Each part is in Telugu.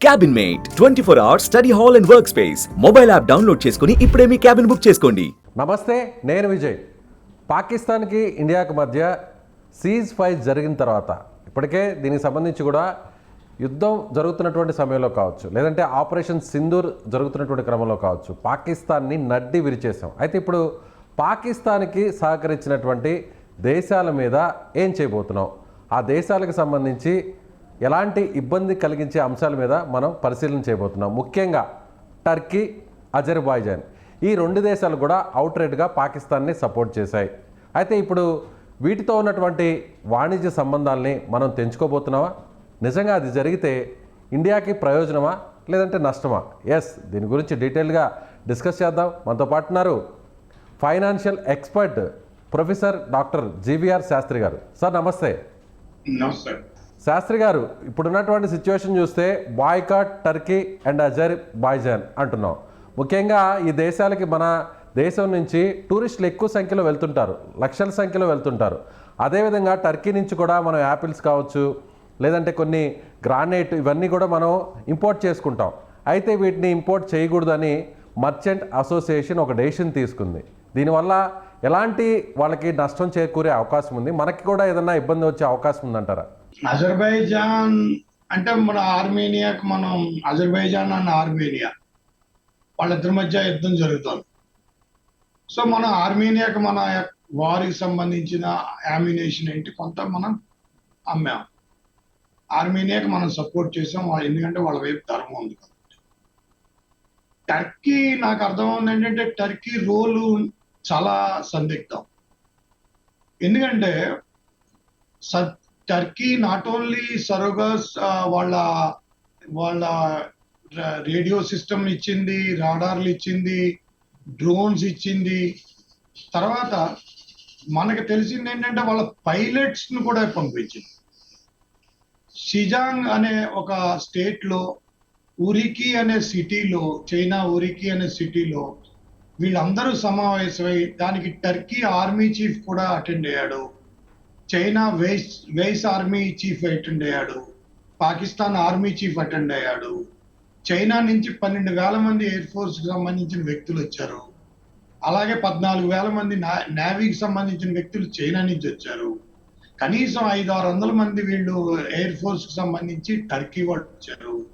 Cabin mate twenty four hours study hall and work space mobile app download చేసుకుని ఇప్పుడే మీ క్యాబిన్ బుక్ చేసుకోండి. నమస్తే నేను విజయ్. పాకిస్తాన్కి ఇండియాకి మధ్య సీజ్ ఫైర్ జరిగిన తర్వాత ఇప్పటికే దీనికి సంబంధించి కూడా యుద్ధం జరుగుతున్నటువంటి సమయంలో కావచ్చు లేదంటే ఆపరేషన్ సింధూర్ జరుగుతున్నటువంటి క్రమంలో కావచ్చు పాకిస్తాన్ని నడ్డి విరిచేసాం అయితే ఇప్పుడు పాకిస్తాన్కి సహకరించినటువంటి దేశాల మీద ఏం చేయబోతున్నాం? ఆ దేశాలకు సంబంధించి ఎలాంటి ఇబ్బంది కలిగించే అంశాల మీద మనం పరిశీలన చేయబోతున్నాం. ముఖ్యంగా టర్కీ అజర్బాయిజాన్ ఈ రెండు దేశాలు కూడా అవుట్రేట్గా పాకిస్తాన్ని సపోర్ట్ చేశాయి. అయితే ఇప్పుడు వీటితో ఉన్నటువంటి వాణిజ్య సంబంధాలని మనం తెంచుకోబోతున్నామా? నిజంగా అది జరిగితే ఇండియాకి ప్రయోజనమా? లేదంటే నష్టమా? ఎస్ దీని గురించి డీటెయిల్గా డిస్కస్ చేద్దాం. మనతో పాటు ఉన్నారు financial expert professor doctor GVR Shastri garu. Sir నమస్తే. నమస్తే. శాస్త్రి గారు ఇప్పుడున్నటువంటి సిచ్యువేషన్ చూస్తే boycott Turkey and Azerbaijan అంటున్నాం. ముఖ్యంగా ఈ దేశాలకి మన దేశం నుంచి టూరిస్టులు ఎక్కువ సంఖ్యలో వెళ్తుంటారు లక్షల సంఖ్యలో వెళ్తుంటారు. అదేవిధంగా టర్కీ నుంచి కూడా మనం యాపిల్స్ కావచ్చు లేదంటే కొన్ని గ్రానైట్ ఇవన్నీ కూడా మనం ఇంపోర్ట్ చేసుకుంటాం. అయితే వీటిని ఇంపోర్ట్ చేయకూడదని మర్చెంట్ అసోసియేషన్ ఒక డెసిషన్ తీసుకుంది. దీనివల్ల ఎలాంటి వాళ్ళకి నష్టం చేకూరే అవకాశం ఉంది? మనకి కూడా ఏదైనా ఇబ్బంది వచ్చే అవకాశం ఉందంటారా? అజర్బైజాన్ అంటే మన ఆర్మేనియాకు మనం అజర్బైజాన్ అండ్ ఆర్మేనియా. వాళ్ళిద్దరి మధ్య యుద్ధం జరుగుతుంది. సో మనం ఆర్మేనియాకు మన వారికి సంబంధించిన యామినేషన్ ఏంటి కొంత మనం అమ్మాం. ఆర్మేనియాకి మనం సపోర్ట్ చేసాం. ఎందుకంటే వాళ్ళ వైపు ధర్మం ఉంది కాబట్టి. టర్కీ నాకు అర్థమైంది ఏంటంటే టర్కీ రోలు చాలా సందిగ్ధం. ఎందుకంటే సత్ టర్కీ నాట్ ఓన్లీ సరోగస్ వాళ్ళ వాళ్ళ రేడియో సిస్టమ్ ఇచ్చింది రాడార్లు ఇచ్చింది డ్రోన్స్ ఇచ్చింది. తర్వాత మనకు తెలిసింది ఏంటంటే వాళ్ళ పైలట్స్ను కూడా పంపించింది. షిజాంగ్ అనే ఒక స్టేట్లో ఉరికి అనే సిటీలో చైనా ఉరికి అనే సిటీలో వీళ్ళందరూ సమావేశమై దానికి టర్కీ ఆర్మీ చీఫ్ కూడా అటెండ్ అయ్యాడు. China vice vice army chief attend అయ్యాడు. పాకిస్తాన్ ఆర్మీ చీఫ్ అటెండ్ అయ్యాడు. చైనా నుంచి పన్నెండు వేల మంది ఎయిర్ ఫోర్స్కి సంబంధించిన వ్యక్తులు వచ్చారు. అలాగే పద్నాలుగు వేల మంది నా- నేవీకి సంబంధించిన వ్యక్తులు చైనా నుంచి వచ్చారు. కనీసం ఐదు ఆరు వందల మంది వీళ్ళు ఎయిర్ ఫోర్స్కి సంబంధించి టర్కీ వాళ్ళు వచ్చారు.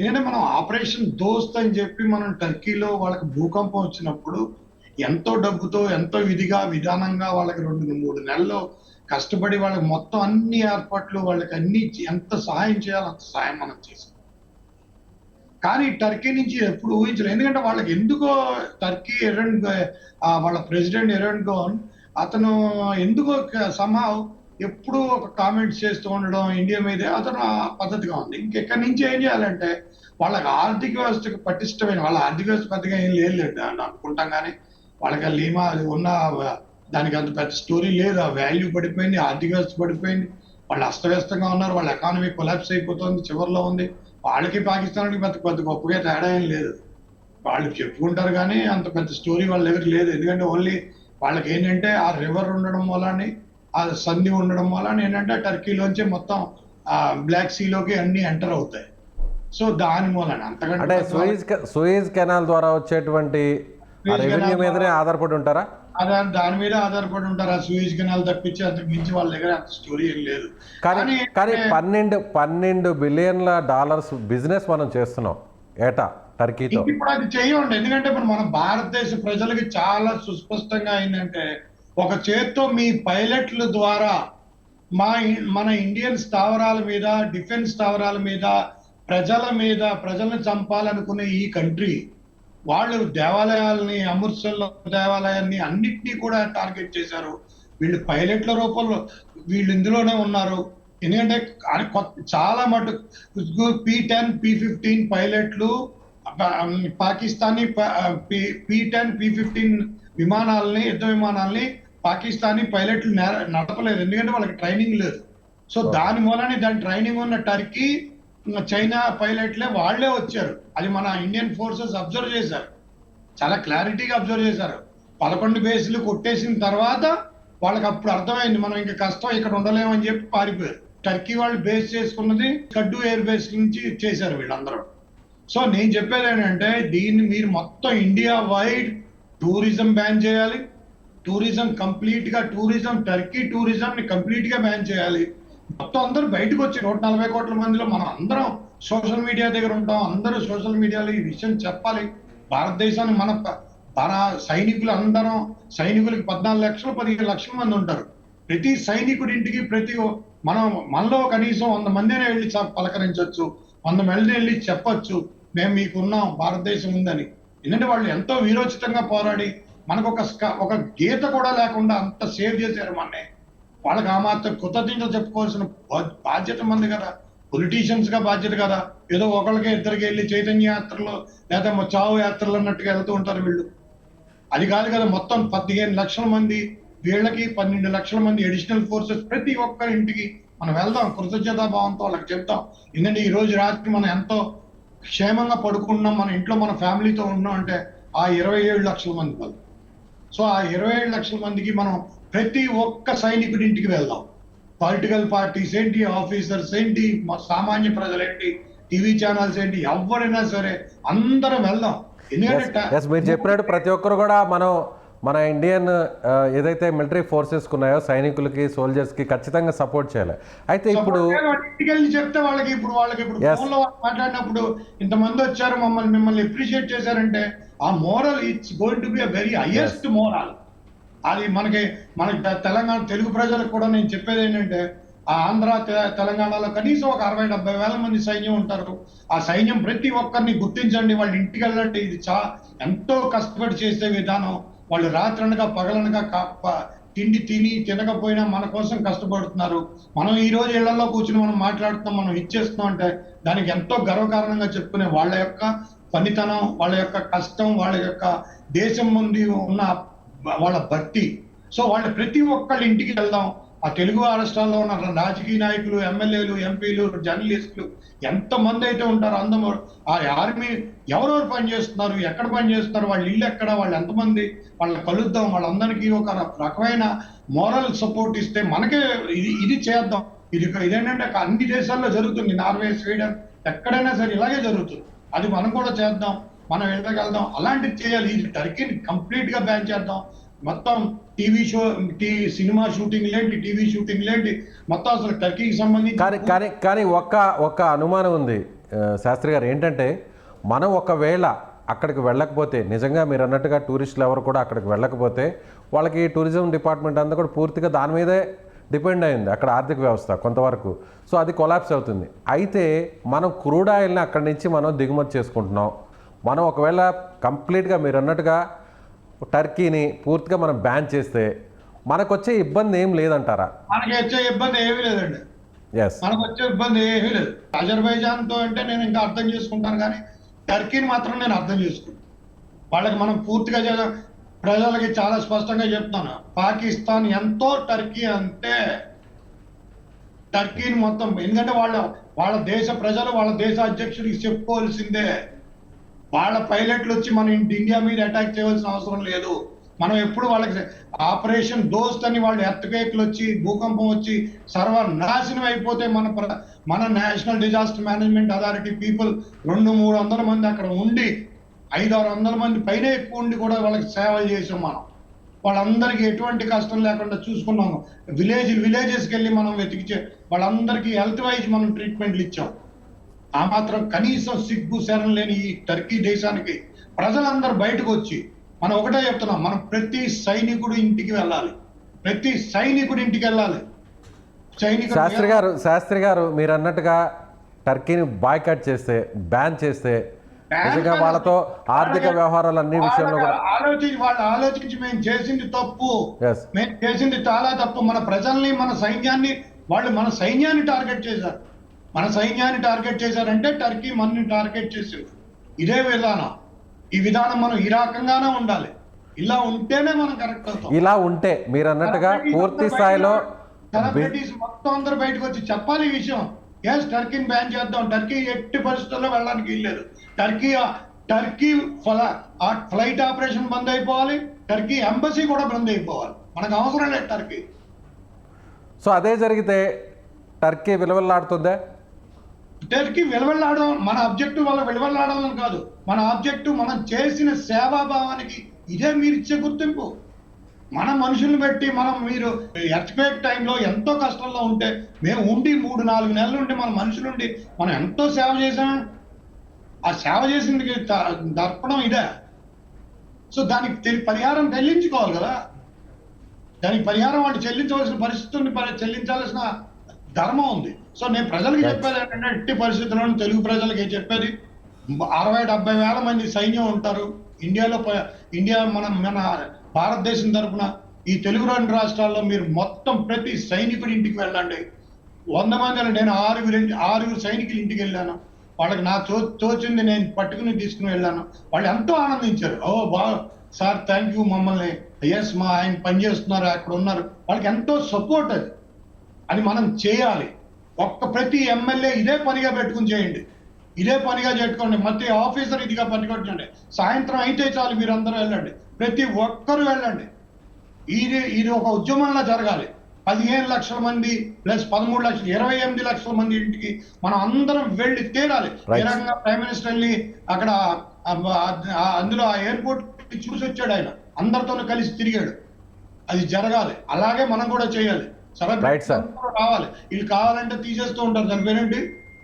ఏంటంటే మనం ఆపరేషన్ దోస్త్ అని చెప్పి మనం టర్కీలో వాళ్ళకి భూకంపం వచ్చినప్పుడు ఎంతో డబ్బుతో ఎంతో విధిగా విధానంగా వాళ్ళకి రెండు మూడు నెలలు కష్టపడి వాళ్ళకి మొత్తం అన్ని ఏర్పాట్లు వాళ్ళకి అన్ని ఎంత సహాయం చేయాలో అంత సహాయం మనం చేసాం కానీ టర్కీ నుంచి ఎప్పుడు ఊహించలేదు. ఎందుకంటే వాళ్ళకి ఎందుకో టర్కీ ఎరన్ వాళ్ళ ప్రెసిడెంట్ ఎరన్ గోన్ అతను ఎందుకో సమావ్ ఎప్పుడు ఒక కామెంట్స్ చేస్తూ ఉండడం ఇండియా మీదే అతను ఆ పద్ధతిగా ఉంది. ఇంకెక్కడి నుంచి ఏం చేయాలంటే వాళ్ళకి ఆర్థిక వ్యవస్థకు పటిష్టమైన వాళ్ళ ఆర్థిక వ్యవస్థ పెద్దగా ఏం లేదు అనుకుంటాం కానీ వాళ్ళకి లీమా ఉన్న దానికి అంత పెద్ద స్టోరీ లేదు. ఆ వాల్యూ పడిపోయింది ఆర్థిక వ్యవస్థ పడిపోయింది. వాళ్ళు అస్తవ్యస్తంగా ఉన్నారు. వాళ్ళ ఎకానమీ కొలాప్స్ అయిపోతుంది చివరిలో ఉంది. వాళ్ళకి పాకిస్తాన్కి పెద్ద పెద్ద గొప్పగా తేడా ఏం లేదు. వాళ్ళు చెప్పుకుంటారు కానీ అంత పెద్ద స్టోరీ వాళ్ళ దగ్గర లేదు. ఎందుకంటే ఓన్లీ వాళ్ళకి ఏంటంటే ఆ రివర్ ఉండడం వలని ఆ సంధి ఉండడం వలన ఏంటంటే టర్కీలోంచి మొత్తం ఆ బ్లాక్ సీలోకి అన్ని ఎంటర్ అవుతాయి. సో దాని మూలన అంతకంటే సూయిజ్ కెనాల్ ద్వారా వచ్చేటువంటి రెవెన్యూ మీదనే ఆధారపడి ఉంటారా? దాని మీద ఆధారపడి ఉంటారు. ఆ సూయిజ్ కెనాల్ తప్పించి అంతకు మించి వాళ్ళ దగ్గర అంత స్టోరీ ఏం లేదు. కానీ కానీ పన్నెండు పన్నెండు బిలియన్ల డాలర్స్ బిజినెస్ మనం చేస్తున్నాం. ఏటా? టర్కీతో ఇప్పుడు అది చేయండి ఎందుకంటే ఇప్పుడు మన భారతదేశ ప్రజలకి చాలా సుస్పష్టంగా అయిందంటే ఒక చేత్తో మీ పైలట్ల ద్వారా మా మన ఇండియన్ స్థావరాల మీద డిఫెన్స్ స్థావరాల మీద ప్రజల మీద ప్రజలను చంపాలనుకునే ఈ కంట్రీ వాళ్ళు దేవాలయాల్ని అమృత్సర్లో దేవాలయాన్ని అన్నిటినీ కూడా టార్గెట్ చేశారు. వీళ్ళు పైలట్ల రూపంలో వీళ్ళు ఇందులోనే ఉన్నారు. ఎందుకంటే చాలా మటు P ten P fifteen పైలట్లు Pakistani P ten P fifteen విమానాలని యుద్ధ విమానాలని పాకిస్తానీ పైలట్లు నడపలేదు. ఎందుకంటే వాళ్ళకి ట్రైనింగ్ లేదు. సో దాని మూలనే దాని ట్రైనింగ్ ఉన్న టర్కీ చైనా పైలట్లే వాళ్ళే వచ్చారు. అది మన ఇండియన్ ఫోర్సెస్ అబ్జర్వ్ చేశారు. చాలా క్లారిటీగా అబ్జర్వ్ చేశారు. పదకొండు బేసులు కొట్టేసిన తర్వాత వాళ్ళకి అప్పుడు అర్థమైంది మనం ఇంకా కష్టం ఇక్కడ ఉండలేమని చెప్పి పారిపోయారు. టర్కీ వాళ్ళు బేస్ చేసుకున్నది కడ్డు ఎయిర్ బేస్ నుంచి చేశారు వీళ్ళందరూ. సో నేను చెప్పేది ఏంటంటే దీన్ని మీరు మొత్తం ఇండియా వైడ్ టూరిజం బ్యాన్ చేయాలి. టూరిజం కంప్లీట్గా టూరిజం టర్కీ టూరిజంని కంప్లీట్గా బ్యాన్ చేయాలి. మొత్తం అందరూ బయటకు వచ్చి నూట నలభై కోట్ల మందిలో మనం అందరం సోషల్ మీడియా దగ్గర ఉంటాం. అందరూ సోషల్ మీడియాలో ఈ విషయం చెప్పాలి. భారతదేశాన్ని మన మన సైనికులు అందరం సైనికులకి పద్నాలుగు లక్షలు పదిహేను లక్షల మంది ఉంటారు. ప్రతి సైనికుడి ఇంటికి ప్రతి మనం మనలో కనీసం వంద మందినే వెళ్ళి పలకరించవచ్చు వంద మందిని వెళ్ళి చెప్పొచ్చు. మేము మీకు ఉన్నాం భారతదేశం ఉందని. ఎందుకంటే వాళ్ళు ఎంతో వీరోచితంగా పోరాడి మనకు ఒక స్క- ఒక గీత కూడా లేకుండా అంత సేవ్ చేశారు మనని. వాళ్ళకి ఆ మాత్రం కృతజ్ఞతలు చెప్పుకోవాల్సిన బా- బాధ్యత మంది కదా. పొలిటీషియన్స్గా బాధ్యత కదా. ఏదో ఒకళ్ళకే ఇద్దరికి వెళ్ళి చైతన్య యాత్రలు లేదా చావు యాత్రలు అన్నట్టుగా వెళ్తూ ఉంటారు వీళ్ళు. అది కాదు కదా మొత్తం పదిహేను లక్షల మంది వీళ్ళకి పన్నెండు లక్షల మంది అడిషనల్ ఫోర్సెస్ ప్రతి ఒక్కరి ఇంటికి మనం వెళ్దాం కృతజ్ఞతా భావంతో వాళ్ళకి చెప్తాం. ఎందుకంటే ఈ రోజు రాత్రి మనం ఎంతో క్షేమంగా పడుకున్నాం మన ఇంట్లో మన ఫ్యామిలీతో ఉన్నాం అంటే ఆ ఇరవై ఏడు లక్షల మంది వాళ్ళు. సో ఆ ఇరవై ఏడు లక్షల మందికి మనం ప్రతి ఒక్క సైనికుడి ఇంటికి వెళ్దాం. పొలిటికల్ పార్టీస్ ఏంటి ఆఫీసర్స్ ఏంటి మా సామాన్య ప్రజలు ఏంటి టీవీ ఛానల్స్ ఏంటి ఎవరైనా సరే అందరం వెళ్దాం. ఎందుకంటే మీరు చెప్పినట్టు ప్రతి ఒక్కరు కూడా మనం మన ఇండియన్ ఏదైతే మిలిటరీ ఫోర్సెస్ ఉన్నాయో సైనికులకి సోల్జర్స్కి ఖచ్చితంగా సపోర్ట్ చేయాలి. అయితే ఇప్పుడు చెప్తే వాళ్ళకి ఇప్పుడు వాళ్ళకి ఇప్పుడు మాట్లాడినప్పుడు ఇంతమంది వచ్చారు మమ్మల్ని మిమ్మల్ని అప్రిషియేట్ చేశారంటే ఆ moral it's going to be a very highest moral అది మనకి మనకి తెలంగాణ తెలుగు ప్రజలకు కూడా నేను చెప్పేది ఏంటంటే ఆ ఆంధ్ర తెలంగాణలో కనీసం ఒక అరవై డెబ్బై వేల మంది సైన్యం ఉంటారు. ఆ సైన్యం ప్రతి ఒక్కరిని గుర్తించండి వాళ్ళ ఇంటికి వెళ్ళండి. ఇది చా ఎంతో కష్టపడి చేసే విధానం. వాళ్ళు రాత్రనగా పగలనగా తిండి తిని తినకపోయినా మన కోసం కష్టపడుతున్నారు. మనం ఈ రోజు ఇళ్ళలో కూర్చుని మనం మాట్లాడుతున్నాం మనం ఇచ్చేస్తున్నాం అంటే దానికి ఎంతో గర్వకారణంగా చెప్పుకునే వాళ్ళ యొక్క పనితనం వాళ్ళ యొక్క కష్టం వాళ్ళ యొక్క దేశం ముందు ఉన్న వాళ్ళ భర్తీ సో వాళ్ళ ప్రతి ఒక్కళ్ళ ఇంటికి వెళ్దాం. ఆ తెలుగు రాష్ట్రాల్లో ఉన్న రాజకీయ నాయకులు ఎమ్మెల్యేలు ఎంపీలు జర్నలిస్టులు ఎంత మంది అయితే ఉంటారో అందరూ ఆ ఆర్మీ ఎవరెవరు పనిచేస్తున్నారు ఎక్కడ పని చేస్తున్నారు వాళ్ళ ఇల్లు ఎక్కడ వాళ్ళు ఎంతమంది వాళ్ళని కలుద్దాం వాళ్ళందరికీ ఒక రకమైన మోరల్ సపోర్ట్ ఇస్తే మనకే ఇది ఇది చేద్దాం. ఇది ఇదేంటంటే అన్ని దేశాల్లో జరుగుతుంది. నార్వే స్వీడన్ ఎక్కడైనా సరే ఇలాగే జరుగుతుంది. అది మనం కూడా చేద్దాం. మనం వెళ్ళగలుగుదాం అలాంటివి చేయాలి. ఈ టర్కీని కంప్లీట్గా బ్యాన్ చేద్దాం. మొత్తం టీవీ షో టీ సినిమా షూటింగ్ లేంటి టీవీ షూటింగ్ లేంటి మొత్తం అసలు టర్కీకి సంబంధించి కానీ కానీ కానీ ఒక్క ఒక్క అనుమానం ఉంది. శాస్త్రి గారు ఏంటంటే మనం ఒకవేళ అక్కడికి వెళ్ళకపోతే నిజంగా మీరు అన్నట్టుగా టూరిస్టులు ఎవరు కూడా అక్కడికి వెళ్ళకపోతే వాళ్ళకి టూరిజం డిపార్ట్మెంట్ అంతా కూడా పూర్తిగా దాని మీదే డిపెండ్ అయింది అక్కడ ఆర్థిక వ్యవస్థ కొంతవరకు. సో అది కొలాప్స్ అవుతుంది. అయితే మనం క్రూడ్ ఆయిల్ని అక్కడి నుంచి మనం దిగుమతి చేసుకుంటున్నాం. మనం ఒకవేళ కంప్లీట్గా మీరు అన్నట్టుగా టర్కీని పూర్తిగా మనం బ్యాన్ చేస్తే మనకు వచ్చే ఇబ్బంది ఏం లేదంటారా? మనకి వచ్చే ఇబ్బంది ఏమీ లేదండి. మనకు వచ్చే ఇబ్బంది ఏమీ లేదు. అజర్బైజాన్తో అంటే నేను ఇంకా అర్థం చేసుకుంటాను కానీ టర్కీని మాత్రం నేను అర్థం చేసుకుంటాను. వాళ్ళకి మనం పూర్తిగా ప్రజలకి చాలా స్పష్టంగా చెప్తాను పాకిస్తాన్ ఎంతో టర్కీ అంతే టర్కీని మొత్తం ఎందుకంటే వాళ్ళ వాళ్ళ దేశ ప్రజలు వాళ్ళ దేశ అధ్యక్షుడికి చెప్పుకోవాల్సిందే. వాళ్ళ పైలట్లు వచ్చి మన ఇంటి- ఇండియా మీద అటాక్ చేయవలసిన అవసరం లేదు. మనం ఎప్పుడు వాళ్ళకి ఆపరేషన్ దోస్త్ అని వాళ్ళు ఎర్త్క్వేక్లు వచ్చి భూకంపం వచ్చి సర్వనాశనం అయిపోతే మన ప్ర- మన national disaster management authority people రెండు మూడు వందల మంది అక్కడ ఉండి ఐదు ఆరు వందల మంది పైన ఎక్కువ ఉండి కూడా వాళ్ళకి సేవలు చేసాం మనం. వాళ్ళందరికీ ఎటువంటి కష్టం లేకుండా చూసుకున్నాము. విలేజ్ విలేజెస్కి వెళ్ళి మనం వెతికిచే వాళ్ళందరికీ హెల్త్ వైజ్ మనం ట్రీట్మెంట్లు ఇచ్చాం. ఆ మాత్రం కనీసం సిగ్గు శరం లేని ఈ టర్కీ దేశానికి ప్రజలందరూ బయటకు వచ్చి మనం ఒకటే చెప్తున్నాం మనం ప్రతి సైనికుడు ఇంటికి వెళ్ళాలి. ప్రతి సైనికుడి ఇంటికి వెళ్ళాలి. సైనికుడు శాస్త్రి గారు శాస్త్రి గారు మీరు అన్నట్టుగా టర్కీని బాయ్కట్ చేస్తే బ్యాన్ చేస్తే నిజంగా వాళ్ళతో ఆర్థిక వ్యవహారాలు అన్ని విషయంలో కూడా ఆలోచించి వాళ్ళు ఆలోచించి మేము చేసింది తప్పు. మేము చేసింది చాలా తప్పు. మన ప్రజల్ని మన సైన్యాన్ని వాళ్ళు మన సైన్యాన్ని టార్గెట్ చేశారు. మన సైన్యాన్ని టార్గెట్ చేశారంటే టర్కీ మనని టార్గెట్ చేసింది. ఇదే విధానం. ఈ విధానం మనం ఈ రకంగానే ఉండాలి. ఇలా ఉంటేనే మనం కరెక్ట్ అవుతాం. ఇలా ఉంటే మీరు అన్నట్టుగా పూర్తి స్థాయిలో సెలబ్రిటీస్ మొత్తం అందరూ బయటకు వచ్చి చెప్పాలి ఈ విషయం. ఎస్ టర్కీని బ్యాన్ చేద్దాం. టర్కీ ఎట్టి పరిస్థితుల్లో వెళ్ళడానికి వీల్లేదు టర్కీ టర్కీ ఫ్లైట్ ఆపరేషన్ బంద్ అయిపోవాలి. టర్కీ ఎంబసీ కూడా బంద్ అయిపోవాలి. మనకు అవసరం లేదు టర్కీ. సో అదే జరిగితే టర్కీ విలువలాడుతుందా టర్కీ విలువలాడడం మన ఆబ్జెక్టివ్ వల్ల వెలువల్లాడడం కాదు. మన ఆబ్జెక్టివ్ మనం చేసిన సేవాభావానికి ఇదే మీరు ఇచ్చే గుర్తింపు. మన మనుషుల్ని పెట్టి మనం మీరు ఎర్త్క్వేక్ టైంలో ఎంతో కష్టంలో ఉంటే మేము ఉండి మూడు నాలుగు నెలలు ఉండి మన మనుషులుండి మనం ఎంతో సేవ చేసాం ఆ సేవ చేసింది దర్పణం ఇదే. సో దానికి పరిహారం చెల్లించుకోవాలి కదా. దానికి పరిహారం వాళ్ళు చెల్లించవలసిన పరిస్థితుల్ని పరి- చెల్లించాల్సిన ధర్మం ఉంది. సో నేను ప్రజలకు. చెప్పేది ఏంటంటే ఎట్టి పరిస్థితుల్లో తెలుగు ప్రజలకి చెప్పేది. అరవై డెబ్బై వేల మంది సైన్యం ఉంటారు. ఇండియాలో ఇండియా మన మన భారతదేశం తరపున ఈ తెలుగు రెండు రాష్ట్రాల్లో మీరు మొత్తం ప్రతి సైనికుడి ఇంటికి వెళ్ళండి. వంద మంది నేను ఆరుగురు ఆరుగురు సైనికుల ఇంటికి వెళ్ళాను. వాళ్ళకి నా తో తోచింది నేను పట్టుకుని తీసుకుని వెళ్ళాను. వాళ్ళు ఎంతో ఆనందించారు. ఓ బా సార్ థ్యాంక్ యూ మమ్మల్ని. ఎస్ మా ఆయన పనిచేస్తున్నారు అక్కడ ఉన్నారు. వాళ్ళకి ఎంతో సపోర్ట్ అది. అది మనం చేయాలి. ఒక్క ప్రతి ఎమ్మెల్యే ఇదే పనిగా పెట్టుకుని చేయండి. ఇదే పనిగా పెట్టుకోండి ప్రతి ఆఫీసర్ ఇదిగా పట్టుకోండి సాయంత్రం అయితే చాలు మీరు అందరూ వెళ్ళండి. ప్రతి ఒక్కరు వెళ్ళండి. ఇది ఇది ఒక ఉద్యమంలా జరగాలి. పదిహేను లక్షల మంది ప్లస్ పదమూడు లక్షలు ఇరవై ఎనిమిది లక్షల మంది ఇంటికి మనం అందరం వెళ్ళి Right. ఏ రకంగా ప్రైమ్ మినిస్టర్ వెళ్ళి అక్కడ అందులో ఆ ఎయిర్పోర్ట్ చూసి వచ్చాడు ఆయన. అందరితోనూ కలిసి తిరిగాడు. అది జరగాలి. అలాగే మనం కూడా చేయాలి. Sir. అందరూ రావాలి. వీళ్ళు కావాలంటే తీసేస్తూ ఉంటారు దాని పేరేంటి?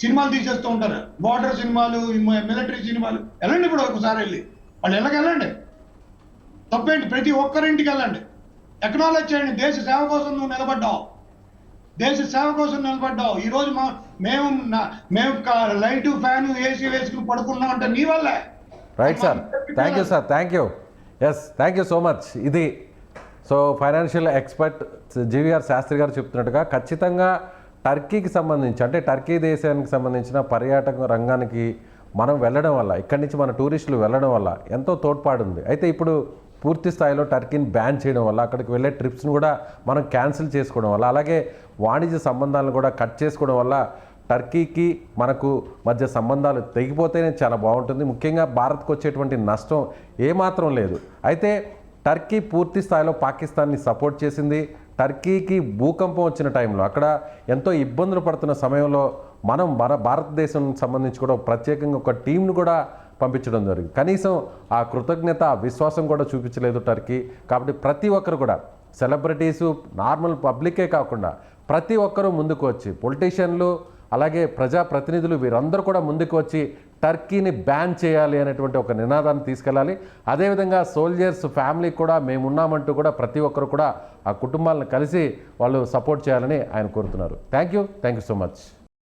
సినిమాలు తీసేస్తూ ఉంటారు. బార్డర్ సినిమాలు మిలిటరీ సినిమాలు. వెళ్ళండి ఇప్పుడు ఒకసారి వెళ్ళి. వాళ్ళు ఎలాగ వెళ్ళండి? తప్పేంటి? ప్రతి ఒక్కరింటికి వెళ్ళండి. ఎక్నాలజ్ చేయండి దేశ సేవ కోసం నువ్వు నిలబడ్డావు. దేశ సేవ కోసం నిలబడ్డావు. ఈ రోజు మా మేము మేము లైట్ ఫ్యాన్ ఏసీ వేసుకుని పడుకున్నాం అంటే నీ వల్లే. Right sir thank you sir thank you yes thank you so much ఇది so financial expert GVR Shastri garu చెప్తున్నట్టుగా ఖచ్చితంగా టర్కీకి సంబంధించి అంటే టర్కీ దేశానికి సంబంధించిన పర్యాటక రంగానికి మనం వెళ్ళడం వల్ల ఇక్కడి నుంచి మన టూరిస్టులు వెళ్ళడం వల్ల ఎంతో తోడ్పాడుంది అయితే ఇప్పుడు పూర్తి స్థాయిలో టర్కీని బ్యాన్ చేయడం వల్ల అక్కడికి వెళ్ళే ట్రిప్స్ని కూడా మనం క్యాన్సిల్ చేసుకోవడం వల్ల అలాగే వాణిజ్య సంబంధాలను కూడా కట్ చేసుకోవడం వల్ల టర్కీకి మనకు మధ్య సంబంధాలు తెగిపోతేనే చాలా బాగుంటుంది. ముఖ్యంగా భారత్కు వచ్చేటువంటి నష్టం ఏమాత్రం లేదు. అయితే టర్కీ పూర్తి స్థాయిలో పాకిస్తాన్ని సపోర్ట్ చేసింది. టర్కీకి భూకంపం వచ్చిన టైంలో అక్కడ ఎంతో ఇబ్బందులు పడుతున్న సమయంలో మనం మన భారతదేశం సంబంధించి కూడా ప్రత్యేకంగా ఒక టీంను కూడా పంపించడం జరిగింది. కనీసం ఆ కృతజ్ఞత ఆ విశ్వాసం కూడా చూపించలేదు టర్కీ. కాబట్టి ప్రతి ఒక్కరు కూడా సెలబ్రిటీసు నార్మల్ పబ్లికే కాకుండా ప్రతి ఒక్కరూ ముందుకు వచ్చి పొలిటీషియన్లు అలాగే ప్రజాప్రతినిధులు వీరందరూ కూడా ముందుకు వచ్చి టర్కీని బ్యాన్ చేయాలి అనేటువంటి ఒక నినాదాన్ని తీసుకెళ్ళాలి. అదేవిధంగా సోల్జర్స్ ఫ్యామిలీ కూడా మేమున్నామంటూ కూడా ప్రతి ఒక్కరు కూడా ఆ కుటుంబాలను కలిసి వాళ్ళు సపోర్ట్ చేయాలని ఆయన కోరుతున్నారు. Thank you thank you so much.